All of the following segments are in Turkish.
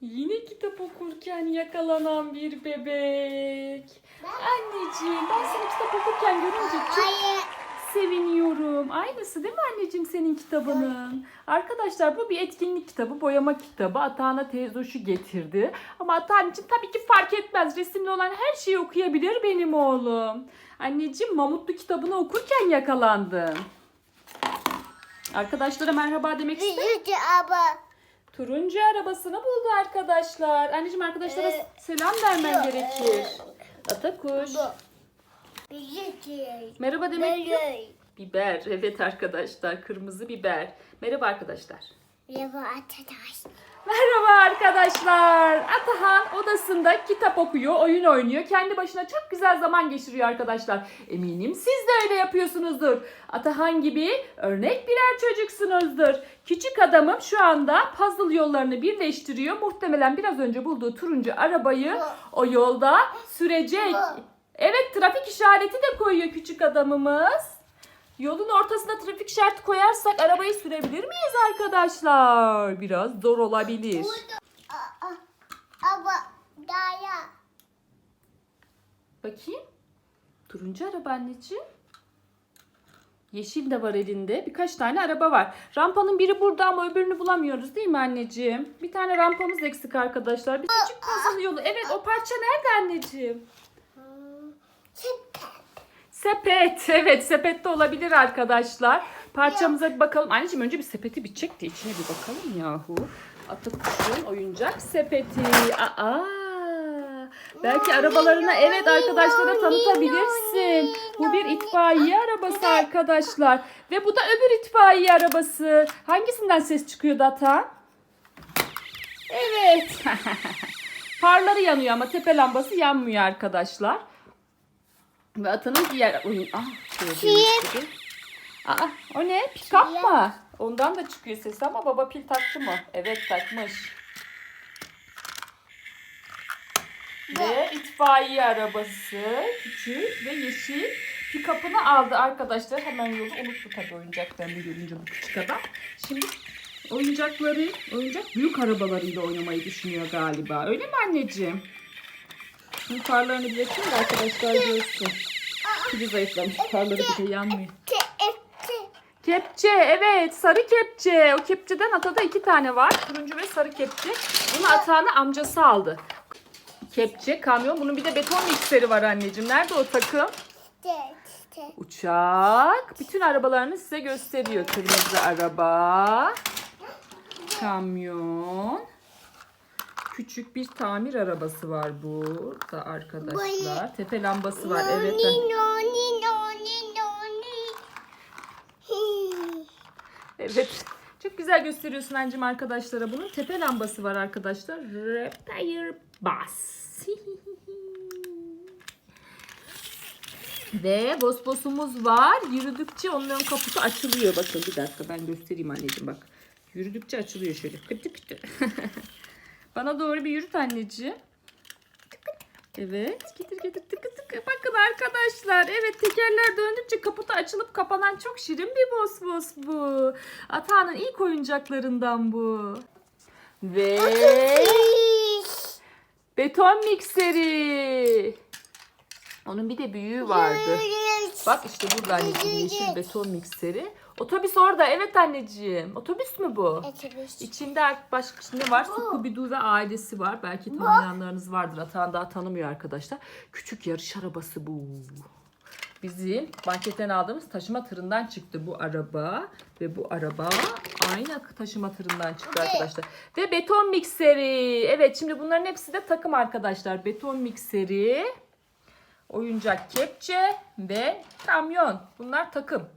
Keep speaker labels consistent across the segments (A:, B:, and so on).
A: Yine kitap okurken yakalanan bir bebek. Anneciğim ben seni kitap okurken görünce çok
B: Hayır.
A: seviniyorum. Aynısı değil mi anneciğim senin kitabının? Arkadaşlar bu bir etkinlik kitabı, boyama kitabı. Atağına teyzoşu getirdi. Ama Atağın için tabii ki fark etmez. Resimli olan her şeyi okuyabilir benim oğlum. Anneciğim Mamutlu kitabını okurken yakalandın. Arkadaşlara merhaba demek ister
B: abla.
A: Turuncu arabasını buldu arkadaşlar. Anneciğim arkadaşlara
B: Ee,
A: selam vermen
B: yok,
A: gerekir.
B: ee,
A: Atakuş. Merhaba demek ki. Biber. Evet arkadaşlar. Kırmızı biber. Merhaba arkadaşlar.
B: Merhaba arkadaş.
A: Merhaba arkadaşlar. Atahan odasında kitap okuyor, oyun oynuyor. Kendi başına çok güzel zaman geçiriyor arkadaşlar. Eminim siz de öyle yapıyorsunuzdur. Atahan gibi örnek birer çocuksunuzdur. Küçük adamım şu anda puzzle yollarını birleştiriyor. Muhtemelen biraz önce bulduğu turuncu arabayı o yolda sürecek. Evet trafik işareti de koyuyor küçük adamımız. Yolun ortasına trafik işareti koyarsak arabayı sürebilir miyiz arkadaşlar? Biraz zor olabilir.
B: Abla. Daya.
A: Bakayım. Turuncu araba anneciğim. Yeşil de var elinde. Birkaç tane araba var. Rampanın biri burada ama öbürünü bulamıyoruz değil mi anneciğim? Bir tane rampamız eksik arkadaşlar. Bir küçük puzzle yolu. Evet o parça nerede anneciğim?
B: Süper.
A: Sepet. Evet sepette olabilir arkadaşlar. Parçamıza bir bakalım. Anneciğim önce bir sepeti bir çek de içine bir bakalım yahu. Atakuş'un oyuncak sepeti. Aa. Belki arabalarına evet arkadaşlara tanıtabilirsin. Bu bir itfaiye arabası arkadaşlar. Ve bu da öbür itfaiye arabası. Hangisinden ses çıkıyor Data? Evet. Farları yanıyor ama tepe lambası yanmıyor arkadaşlar. Ve atanın diğer oyun... Ah, gördüğünüz gibi. Aa, o ne? Pikap mı? Ondan da çıkıyor sesi ama baba pil taktı mı? Evet takmış. Ve itfaiye arabası küçük ve yeşil pikapını aldı arkadaşlar. Hemen yolu unuttu tabii oyuncaklarını görünce bu küçük adam. Şimdi oyuncakları, oyuncak büyük arabalarıyla oynamayı düşünüyor galiba. Öyle mi anneciğim? Şimdi farlarını bir açayım da arkadaşlar görsün. Pili zayıflamış. Farları bir de yanmıyor. Kepçe evet sarı kepçe. O kepçeden atada iki tane var. Turuncu ve sarı kepçe. Bunu atağını amcası aldı. Kepçe, kamyon. Bunun bir de beton mikseri var anneciğim. Nerede o takım? Uçak. Bütün arabalarını size gösteriyor. Kırmızı araba. Kamyon. Küçük bir tamir arabası var burada arkadaşlar. Tepe lambası var. Evet. Evet. Çok güzel gösteriyorsun anneciğim arkadaşlara bunu. Tepe lambası var arkadaşlar. Repair Bus. Ve bosbosumuz var. Yürüdükçe onun ön kaputu açılıyor. Bakın bir dakika ben göstereyim anneciğim bak. Yürüdükçe açılıyor şöyle. Kıtı kıtı. Bana doğru bir yürüt anneciğim. Evet. Getir getir tıkı tıkı. Bakın arkadaşlar. Evet tekerler döndükçe kaputu açılıp kapanan çok şirin bir bos bos bu. Atağının ilk oyuncaklarından bu. Ve beton mikseri. Onun bir de büyüğü vardı. Bak işte burada anneciğim yeşil beton mikseri. Otobüs orada. Evet anneciğim. Otobüs mü bu?
B: Otobüs.
A: İçinde başka ne var? Scooby-Doo ve ailesi var. Belki tanıyanlarınız vardır. Atan daha tanımıyor arkadaşlar. Küçük yarış arabası bu. Bizim marketten aldığımız taşıma tırından çıktı bu araba. Ve bu araba aynı taşıma tırından çıktı arkadaşlar. Ve beton mikseri. Evet şimdi bunların hepsi de takım arkadaşlar. Beton mikseri, oyuncak kepçe ve kamyon. Bunlar takım.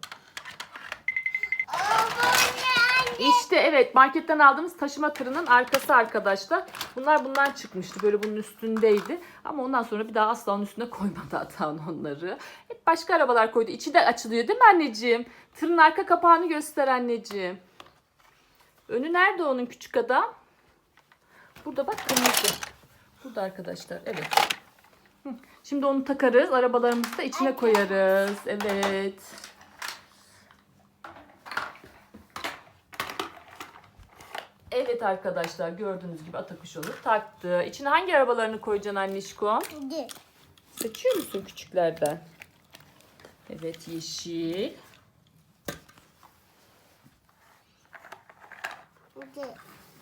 A: İşte evet marketten aldığımız taşıma tırının arkası arkadaşlar. Bunlar bundan çıkmıştı. Böyle bunun üstündeydi. Ama ondan sonra bir daha asla onun üstüne koymadı Atan onları. Hep başka arabalar koydu. İçi de açılıyor değil mi anneciğim? Tırın arka kapağını göster anneciğim. Önü nerede onun küçük adam? Burada bak kırmızı. Burada arkadaşlar. Evet. Şimdi onu takarız. Arabalarımızı da içine koyarız. Evet. Evet arkadaşlar gördüğünüz gibi Atakuş onu taktı. İçine hangi arabalarını koyacaksın annişkom?
B: Hadi.
A: Seçiyor musun küçüklerden? Evet yeşil.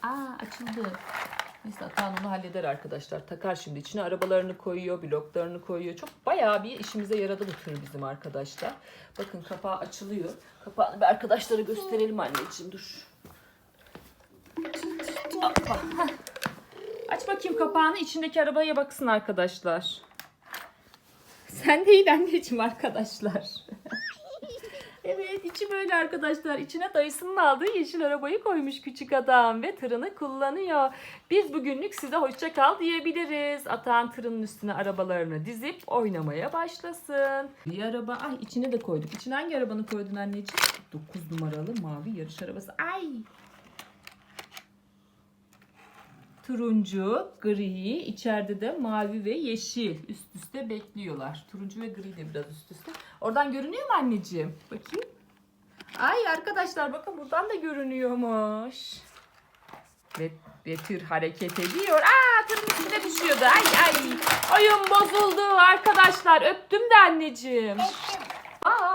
A: Aa açıldı. Neyse Atan onu halleder arkadaşlar. Takar şimdi içine arabalarını koyuyor, bloklarını koyuyor. Çok bayağı bir işimize yaradı bu tür bizim arkadaşlar. Bakın kapağı açılıyor. Kapağını bir arkadaşlara gösterelim anneciğim dur. Aç bakayım kapağını içindeki arabaya baksın arkadaşlar. Sen değil anneciğim arkadaşlar. Evet içi böyle arkadaşlar. İçine dayısının aldığı yeşil arabayı koymuş küçük adam ve tırını kullanıyor. Biz bugünlük size hoşça kal diyebiliriz. Atan tırının üstüne arabalarını dizip oynamaya başlasın. Bir araba. Ay içine de koyduk. İçine hangi arabanı koydun anneciğim? 9 numaralı mavi yarış arabası. Ay turuncu, gri, içeride de mavi ve yeşil üst üste bekliyorlar. Turuncu ve gri de biraz üst üste. Oradan görünüyor mu anneciğim? Bakayım. Ay arkadaşlar bakın buradan da görünüyormuş. Ve, tır hareket ediyor. Aa tırın üstüne düşüyordu. Ay ay. Oyun bozuldu arkadaşlar. Öptüm de anneciğim. Aa